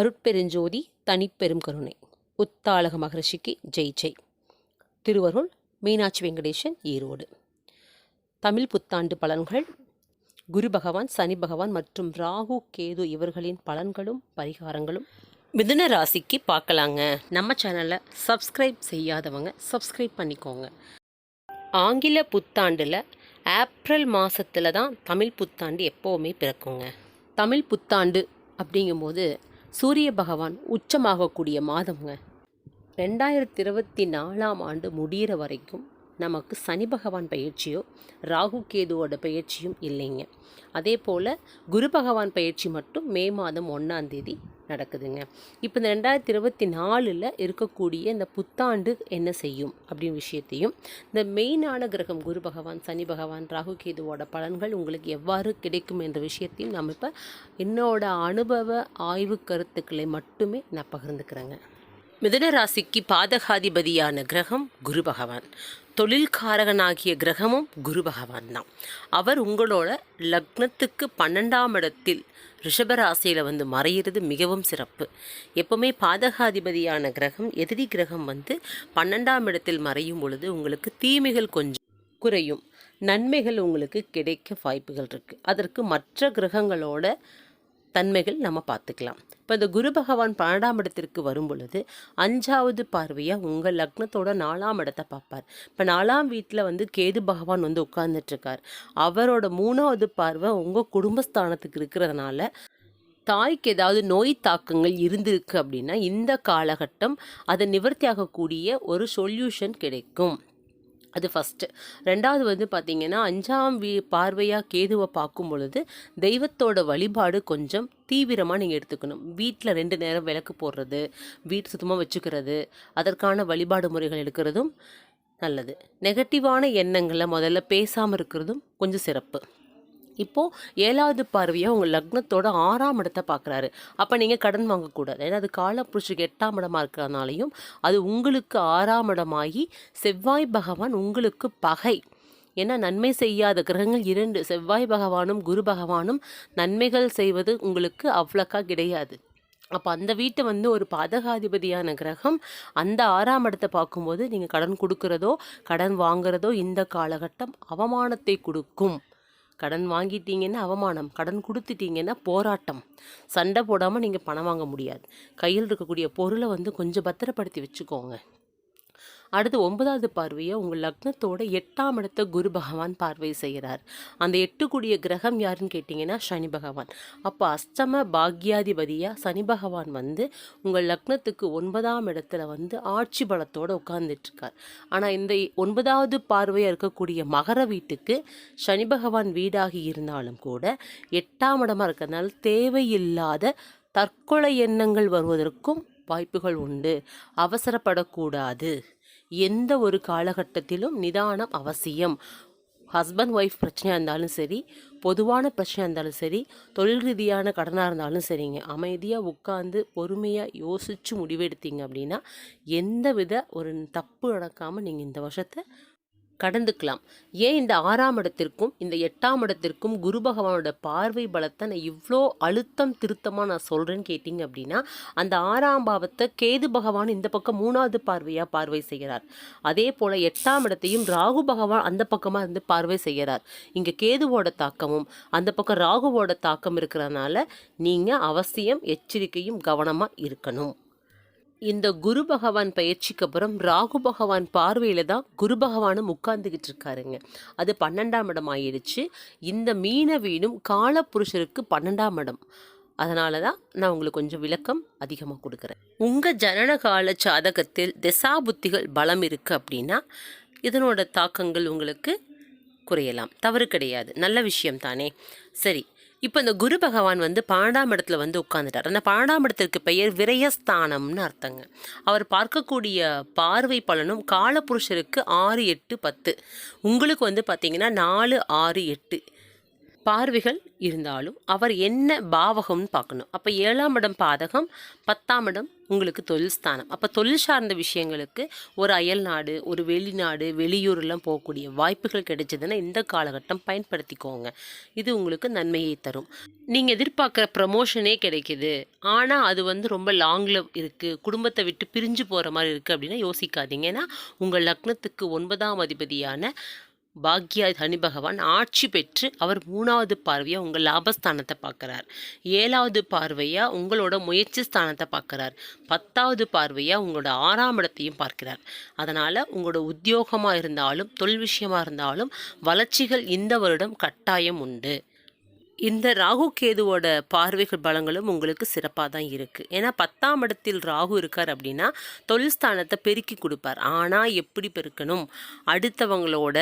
அருட்பெருஞ்சோதி தனிப்பெரும் கருணை. உத்தாளக மகரிஷிக்கு ஜெய் ஜெய். திருவருள் மீனாட்சி வெங்கடேசன் ஈரோடு. தமிழ் புத்தாண்டு பலன்கள். குரு பகவான் சனி பகவான் மற்றும் ராகு கேது இவர்களின் பலன்களும் பரிகாரங்களும் மிதுன ராசிக்கு பார்க்கலாங்க. நம்ம சேனலை சப்ஸ்கிரைப் செய்யாதவங்க சப்ஸ்கிரைப் பண்ணிக்கோங்க. ஆங்கில புத்தாண்டில் ஏப்ரல் மாதத்தில் தான் தமிழ் புத்தாண்டு எப்போவுமே பிறக்குங்க. தமிழ் புத்தாண்டு அப்படிங்கும்போது சூரிய பகவான் உச்சமாகக்கூடிய மாதம்ங்க. ரெண்டாயிரத்தி இருபத்தி நாலாம் ஆண்டு முடிகிற வரைக்கும் நமக்கு சனி பகவான் பயிற்சியோ ராகு கேதுவோட பயிற்சியும் இல்லைங்க. அதே போல் குரு பகவான் பயிற்சி மட்டும் மே மாதம் ஒன்றாந்தேதி நடக்குதுங்க. இப்போ இந்த ரெண்டாயிரத்தி இருபத்தி நாலில் இருக்கக்கூடிய இந்த புத்தாண்டு என்ன செய்யும் அப்படின்னு விஷயத்தையும் இந்த மெயினான கிரகம் குரு பகவான் சனி பகவான் ராகு கேதுவோட பலன்கள் உங்களுக்கு எவ்வாறு கிடைக்கும் என்ற விஷயத்தையும் நம்ம இப்போ என்னோட அனுபவ ஆய்வு கருத்துக்களை மட்டுமே நான் பகிர்ந்துக்கிறேங்க. மிதனராசிக்கு பாதகாதிபதியான கிரகம் குரு பகவான். தொழில்காரகனாகிய கிரகமும் குரு பகவான் தான். அவர் உங்களோட லக்னத்துக்கு பன்னெண்டாம் இடத்தில் ரிஷபராசியில் வந்து மறையிறது மிகவும் சிறப்பு. எப்போவுமே பாதகாதிபதியான கிரகம் எதிரி கிரகம் வந்து பன்னெண்டாம் இடத்தில் மறையும் பொழுது உங்களுக்கு தீமைகள் கொஞ்சம் குறையும். நன்மைகள் உங்களுக்கு கிடைக்க வாய்ப்புகள் இருக்குது அதற்கு மற்ற கிரகங்களோட தன்மைகள் நம்ம பார்த்துக்கலாம். இப்போ இந்த குரு பகவான் பன்னெண்டாம் இடத்திற்கு வரும் பொழுது அஞ்சாவது பார்வையாக உங்கள் லக்னத்தோட நாலாம் இடத்தை பார்ப்பார். இப்போ நாலாம் வீட்டில் வந்து கேது பகவான் வந்து உட்கார்ந்துட்டுருக்கார் அவரோட மூணாவது பார்வை உங்கள் குடும்பஸ்தானத்துக்கு இருக்கிறதுனால தாய்க்கு ஏதாவது நோய் தாக்கங்கள் இருந்திருக்கு அப்படின்னா இந்த காலகட்டம் அதை நிவர்த்தி ஆகக்கூடிய ஒரு சொல்யூஷன் கிடைக்கும். அது ஃபஸ்ட்டு ரெண்டாவது வந்து பார்த்திங்கன்னா அஞ்சாம் வீ பார்வையாக கேதுவை பார்க்கும் பொழுது தெய்வத்தோட வழிபாடு கொஞ்சம் தீவிரமாக நீங்கள் எடுத்துக்கணும். வீட்டில் ரெண்டு நேரம் விளக்கு போடுறது வீட்டு சுத்தமாக வச்சுக்கிறது அதற்கான வழிபாடு முறைகள் எடுக்கிறதும் நல்லது. நெகட்டிவான எண்ணங்களை முதல்ல பேசாமல் இருக்கிறதும் கொஞ்சம் சிறப்பு. இப்போது ஏழாவது பார்வையாக உங்கள் லக்னத்தோட ஆறாம் இடத்தை பார்க்குறாரு. அப்போ நீங்கள் கடன் வாங்கக்கூடாது. ஏன்னா அது காலப்புருஷுக்கு எட்டாம் இடமாக இருக்கிறதுனாலையும் அது உங்களுக்கு ஆறாம் இடமாகி செவ்வாய் பகவான் உங்களுக்கு பகை. ஏன்னா நன்மை செய்யாத கிரகங்கள் இரண்டு. செவ்வாய் பகவானும் குரு பகவானும் நன்மைகள் செய்வது உங்களுக்கு அவ்வளோக்கா கிடையாது. அப்போ அந்த வீட்டை வந்து ஒரு பாதகாதிபதியான கிரகம். அந்த ஆறாம் இடத்தை பார்க்கும்போது நீங்கள் கடன் கொடுக்குறதோ கடன் வாங்குறதோ இந்த காலகட்டம் அவமானத்தை கொடுக்கும். கடன் வாங்கிட்டீங்கன்னா அவமானம் கடன் கொடுத்துட்டீங்கன்னா போராட்டம். சண்டை போடாமல் நீங்கள் பணம் வாங்க முடியாது. கையில் இருக்கக்கூடிய பொருளை வந்து கொஞ்சம் பத்திரப்படுத்தி வச்சுக்கோங்க. அடுத்து ஒன்பதாவது பார்வையை உங்கள் லக்னத்தோட எட்டாம் இடத்த குரு பகவான் பார்வை செய்கிறார். அந்த எட்டுக்குடிய கிரகம் யாருன்னு கேட்டிங்கன்னா சனி பகவான். அப்போ அஷ்டம பாக்யாதிபதியாக சனி பகவான் வந்து உங்கள் லக்னத்துக்கு ஒன்பதாம் இடத்துல வந்து ஆட்சி பலத்தோடு உட்கார்ந்துட்டுருக்கார். ஆனால் இந்த ஒன்பதாவது பார்வையாக இருக்கக்கூடிய மகர வீட்டுக்கு சனி பகவான் வீடாகி இருந்தாலும் கூட எட்டாம் இடமாக இருக்கிறதுனால தேவையில்லாத தற்கொலை எண்ணங்கள் வருவதற்கும் வாய்ப்புகள் உண்டு. அவசரப்படக்கூடாது. எந்த ஒரு காலகட்டத்திலும் நிதானம் அவசியம். ஹஸ்பண்ட் ஒய்ஃப் பிரச்சனையாக இருந்தாலும் சரி பொதுவான பிரச்சனையாக இருந்தாலும் சரி தொழில் ரீதியான கடனாக இருந்தாலும் சரிங்க. அமைதியாக உட்காந்து பொறுமையாக யோசித்து முடிவெடுத்தீங்க அப்படின்னா எந்த வித ஒரு தப்பு நடக்காமல் நீங்கள் இந்த வருஷத்தை கடந்துக்கலாம். ஏன் இந்த ஆறாம் இடத்திற்கும் இந்த எட்டாம் இடத்திற்கும் குரு பகவானோட பார்வை பலத்தை நான் இவ்வளோ அழுத்தம் திருத்தமாக நான் சொல்கிறேன்னு கேட்டிங்க அப்படின்னா அந்த ஆறாம் பாவத்தை கேது பகவான் இந்த பக்கம் மூணாவது பார்வையாக பார்வை செய்கிறார். அதே போல் எட்டாம் இடத்தையும் ராகு பகவான் அந்த பக்கமாக இருந்து பார்வை செய்கிறார். இங்கே கேதுவோட தாக்கமும் அந்த பக்கம் ராகுவோட தாக்கம் இருக்கிறதுனால நீங்கள் அவசியம் எச்சரிக்கையும் கவனமாக இருக்கணும். இந்த குரு பகவான் பயிற்சிக்கு அப்புறம் ராகு பகவான் பார்வையில் தான் குரு பகவானும் உட்கார்ந்துக்கிட்டு இருக்காருங்க. அது பன்னெண்டாம் இடம் ஆயிடுச்சு. இந்த மீன வீடும் காலப்புருஷருக்கு பன்னெண்டாம் இடம். அதனால தான் நான் உங்களுக்கு கொஞ்சம் விளக்கம் அதிகமாக கொடுக்குறேன். உங்கள் ஜனனகால சாதகத்தில் திசா புத்திகள் பலம் இருக்குது அப்படின்னா இதனோட தாக்கங்கள் உங்களுக்கு குறையலாம். தவறு கிடையாது. நல்ல விஷயம் தானே? சரி. இப்போ இந்த குரு பகவான் வந்து பன்னெண்டாம் வந்து உட்காந்துட்டார் அந்த பன்னெண்டாம் பெயர் விரயஸ்தானம்னு அர்த்தங்க. அவர் பார்க்கக்கூடிய பார்வை பலனும் காலபுருஷருக்கு ஆறு எட்டு பத்து. உங்களுக்கு வந்து பார்த்தீங்கன்னா நாலு ஆறு எட்டு. பார்வைகள் இருந்தாலும் அவர் என்ன பாவகம்னு பார்க்கணும். அப்போ ஏழாம் இடம் பாதகம் பத்தாம் இடம் உங்களுக்கு தொழில் ஸ்தானம். அப்போ தொழில் சார்ந்த விஷயங்களுக்கு ஒரு அயல் நாடு ஒரு வெளிநாடு வெளியூர்லாம் போகக்கூடிய வாய்ப்புகள் கிடைச்சதுன்னா இந்த காலகட்டம் பயன்படுத்திக்கோங்க. இது உங்களுக்கு நன்மையை தரும். நீங்கள் எதிர்பார்க்குற ப்ரமோஷனே கிடைக்குது. ஆனால் அது வந்து ரொம்ப லாங்கில் இருக்குது குடும்பத்தை விட்டு பிரிஞ்சு போகிற மாதிரி இருக்குது அப்படின்னா யோசிக்காதீங்க. ஏன்னா உங்கள் லக்னத்துக்கு ஒன்பதாம் அதிபதியான பாக்யா சனி பகவான் ஆட்சி பெற்று அவர் மூணாவது பார்வையாக உங்கள் லாபஸ்தானத்தை பார்க்குறார். ஏழாவது பார்வையாக உங்களோட முயற்சி ஸ்தானத்தை பார்க்குறார். பத்தாவது பார்வையாக உங்களோட ஆறாம் இடத்தையும் பார்க்கிறார். அதனால் உங்களோட உத்தியோகமாக இருந்தாலும் தொழில் விஷயமாக இருந்தாலும் வளர்ச்சிகள் இந்த வருடம் கட்டாயம் உண்டு. இந்த ராகு கேதுவோட பார்வைகள் பலங்களும் உங்களுக்கு சிறப்பாக தான் இருக்குது ஏன்னா பத்தாம் இடத்தில் ராகு இருக்கார் அப்படின்னா தொழில் ஸ்தானத்தை பெருக்கி கொடுப்பார். ஆனால் எப்படி பெருக்கணும்? அடுத்தவங்களோட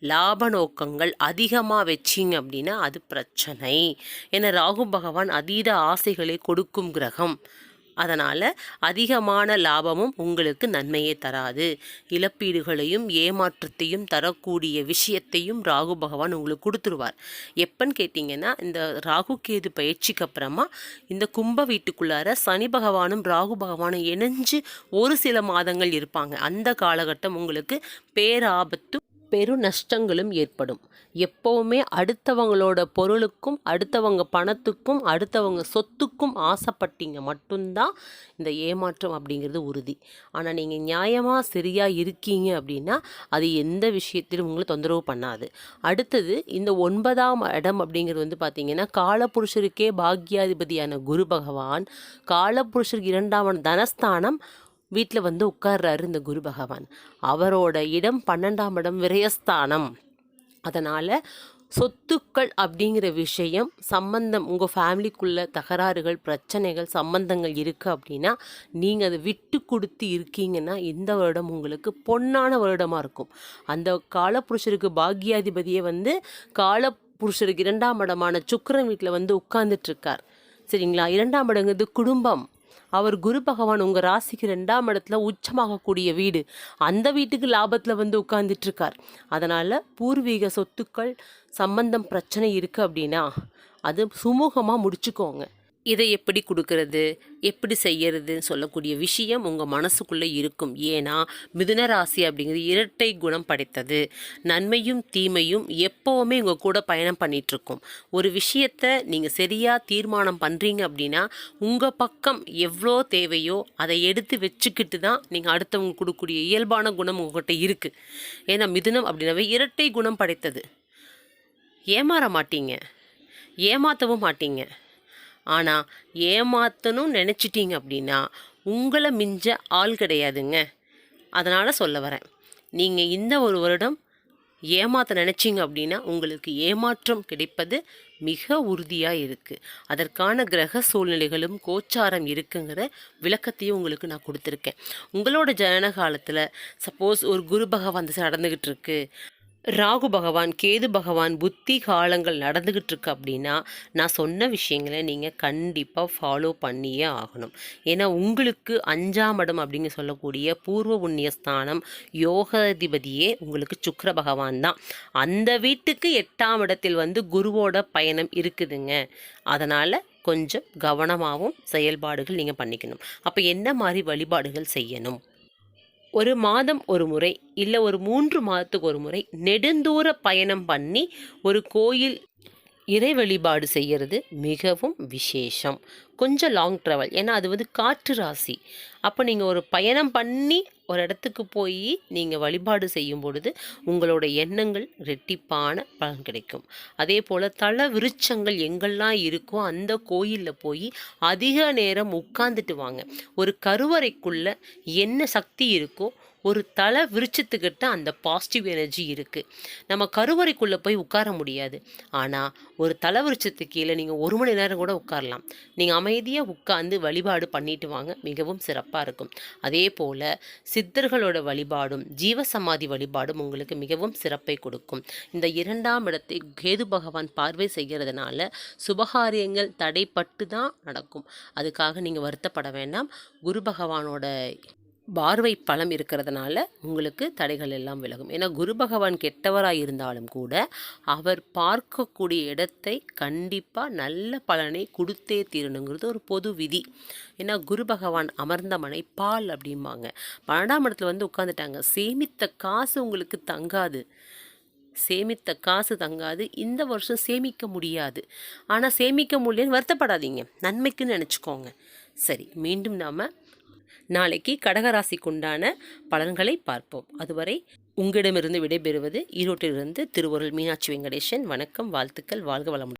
லாப நோக்கங்கள் அதிகமாக வச்சிங்க அப்படின்னா அது பிரச்சனை. ஏன்னா ராகு பகவான் அதீத ஆசைகளை கொடுக்கும் கிரகம். அதனால் அதிகமான லாபமும் உங்களுக்கு நன்மையை தராது. இழப்பீடுகளையும் ஏமாற்றத்தையும் தரக்கூடிய விஷயத்தையும் ராகு பகவான் உங்களுக்கு கொடுத்துருவார். எப்பன்னு கேட்டிங்கன்னா இந்த ராகு கேது பயிற்சிக்கு அப்புறமா இந்த கும்ப வீட்டுக்குள்ளார சனி பகவானும் ராகு பகவானும் இணைஞ்சு ஒரு சில மாதங்கள் இருப்பாங்க. அந்த காலகட்டம் உங்களுக்கு பேராபத்தும் பெரு நஷ்டங்களும் ஏற்படும். எப்போவுமே அடுத்தவங்களோட பொருளுக்கும் அடுத்தவங்க பணத்துக்கும் அடுத்தவங்க சொத்துக்கும் ஆசைப்பட்டீங்க மட்டும்தான் இந்த ஏமாற்றம் அப்படிங்கிறது உறுதி. ஆனால் நீங்கள் நியாயமாக சரியாக இருக்கீங்க அப்படின்னா அது எந்த விஷயத்திலும் உங்களை தொந்தரவு பண்ணாது. அடுத்தது இந்த ஒன்பதாம் இடம் அப்படிங்கிறது வந்து பார்த்தீங்கன்னா காலபுருஷருக்கே பாக்யாதிபதியான குரு பகவான் காலபுருஷருக்கு இரண்டாம் தனஸ்தானம் வீட்டில் வந்து உட்கார்றாரு இந்த குரு பகவான். அவரோட இடம் பன்னெண்டாம் இடம் விரயஸ்தானம். அதனால் சொத்துக்கள் அப்படிங்கிற விஷயம் சம்பந்தம் உங்கள் ஃபேமிலிக்குள்ள தகராறுகள் பிரச்சனைகள் சம்பந்தங்கள் இருக்குது அப்படின்னா நீங்கள் அதை விட்டு கொடுத்து இருக்கீங்கன்னா இந்த வருடம் உங்களுக்கு பொன்னான வருடமாக இருக்கும். அந்த காலப்புருஷருக்கு பாக்யாதிபதியை வந்து காலப்புருஷருக்கு இரண்டாம் இடமான சுக்கரன் வீட்டில் வந்து உட்கார்ந்துட்டுருக்கார் சரிங்களா? இரண்டாம் இடங்கிறது குடும்பம். அவர் குரு பகவான் உங்கள் ராசிக்கு ரெண்டாம் இடத்துல உச்சமாகக்கூடிய வீடு. அந்த வீட்டுக்கு லாபத்தில் வந்து உட்கார்ந்துட்டு இருக்கார் அதனால் பூர்வீக சொத்துக்கள் சம்பந்தம் பிரச்சனை இருக்குது அப்படின்னா அது சுமூகமாக முடிச்சுக்கோங்க. இதை எப்படி கொடுக்கறது? எப்படி செய்யறதுன்னு சொல்லக்கூடிய விஷயம் உங்கள் மனசுக்குள்ளே இருக்கும். ஏன்னா மிதுன ராசி அப்படிங்கிறது இரட்டை குணம் படைத்தது. நன்மையும் தீமையும் எப்போவுமே உங்கள் கூட பயணம் பண்ணிகிட்ருக்கும் ஒரு விஷயத்தை நீங்கள் சரியாக தீர்மானம் பண்ணுறீங்க அப்படின்னா உங்கள் பக்கம் எவ்வளோ தேவையோ அதை எடுத்து வச்சுக்கிட்டு தான் நீங்கள் அடுத்தவங்க கொடுக்கக்கூடிய இயல்பான குணம் உங்கள்கிட்ட இருக்குது ஏன்னா மிதுனம் அப்படின்னாவே இரட்டை குணம் படைத்தது. ஏமாற மாட்டீங்க. ஏமாற்றவும் மாட்டீங்க. ஆனால் ஏமாற்றணும் நினச்சிட்டீங்க அப்படின்னா உங்களை மிஞ்ச ஆள் கிடையாதுங்க. அதனால் சொல்ல வரேன். நீங்கள் இந்த ஒரு வருடம் ஏமாற்ற நினச்சிங்க அப்படின்னா உங்களுக்கு ஏமாற்றம் கிடைப்பது மிக உறுதியாக இருக்குது அதற்கான கிரக சூழ்நிலைகளும் கோச்சாரம் இருக்குங்கிற விளக்கத்தையும் உங்களுக்கு நான் கொடுத்துருக்கேன். உங்களோட ஜனன காலத்தில் சப்போஸ் ஒரு குரு பகவான் நடந்துக்கிட்டு இருக்குது ராகு பகவான் கேது பகவான் புத்தி காலங்கள் நடந்துக்கிட்டு இருக்கு அப்படின்னா நான் சொன்ன விஷயங்களை நீங்கள் கண்டிப்பாக ஃபாலோ பண்ணியே ஆகணும். ஏன்னா உங்களுக்கு அஞ்சாம் இடம் அப்படிங்க சொல்லக்கூடிய பூர்வ புண்ணியஸ்தானம் யோகாதிபதியே உங்களுக்கு சுக்கர பகவான் தான். அந்த வீட்டுக்கு எட்டாம் இடத்தில் வந்து குருவோட பயணம் இருக்குதுங்க. அதனால் கொஞ்சம் கவனமாகவும் செயல்பாடுகள் நீங்கள் பண்ணிக்கணும். அப்போ என்ன மாதிரி வழிபாடுகள் செய்யணும்? ஒரு மாதம் ஒரு முறை இல்லை ஒரு மூன்று மாதத்துக்கு ஒரு முறை நெடுந்தூர பயணம் பண்ணி ஒரு கோயில் இறை வழிபாடு செய்கிறது மிகவும் விசேஷம். கொஞ்சம் லாங் ட்ராவல் ஏன்னா அது வந்து காற்று ராசி. அப்போ நீங்கள் ஒரு பயணம் பண்ணி ஒரு இடத்துக்கு போய் நீங்கள் வழிபாடு செய்யும் பொழுது உங்களோட எண்ணங்கள் ரெட்டிப்பான பலன் கிடைக்கும். அதே போல் தல விருட்சங்கள் எங்கெல்லாம் இருக்கோ அந்த கோயிலில் போய் அதிக நேரம் உட்காந்துட்டு வாங்க. ஒரு கருவறைக்குள்ளே என்ன சக்தி இருக்கோ ஒரு தலை விரிச்சத்துக்கிட்ட அந்த பாசிட்டிவ் எனர்ஜி இருக்குது நம்ம கருவறைக்குள்ளே போய் உட்கார முடியாது. ஆனால் ஒரு தலை விரிச்சத்து கீழே நீங்கள் ஒரு மணி நேரம் கூட உட்காரலாம். நீங்கள் அமைதியாக உட்கார்ந்து வழிபாடு பண்ணிட்டு வாங்க. மிகவும் சிறப்பாக இருக்கும். அதே போல் சித்தர்களோட வழிபாடும் ஜீவசமாதி வழிபாடும் உங்களுக்கு மிகவும் சிறப்பை கொடுக்கும். இந்த இரண்டாம் இடத்தை கேது பகவான் பார்வை செய்கிறதுனால சுபகாரியங்கள் தடைப்பட்டு தான் நடக்கும். அதுக்காக நீங்கள் வருத்தப்பட வேண்டாம். குரு பகவானோட பார்வை பலம் இருக்கிறதுனால உங்களுக்கு தடைகள் எல்லாம் விலகும். ஏன்னா குரு பகவான் கெட்டவராக இருந்தாலும் கூட அவர் பார்க்கக்கூடிய இடத்தை கண்டிப்பாக நல்ல பலனை கொடுத்தே தீரணுங்கிறது ஒரு பொது விதி. ஏன்னா குரு பகவான் அமர்ந்த மனை பால் அப்படிம்பாங்க. பன்னெண்டாம் இடத்துல வந்து உட்காந்துட்டாங்க சேமித்த காசு உங்களுக்கு தங்காது. சேமித்த காசு தங்காது. இந்த வருஷம் சேமிக்க முடியாது. ஆனால் சேமிக்க முடியலன்னு வருத்தப்படாதீங்க. நன்மைக்குன்னு நினச்சிக்கோங்க. சரி மீண்டும் நாம் நாளைக்கு கடகராசிக்குண்டான பலன்களை பார்ப்போம். அதுவரை உங்களிடமிருந்து விடைபெறுவது ஈரோட்டிலிருந்து திருவருள் மீனாட்சி வெங்கடேசன். வணக்கம் வாழ்த்துக்கள் வாழ்க வளமுடன்.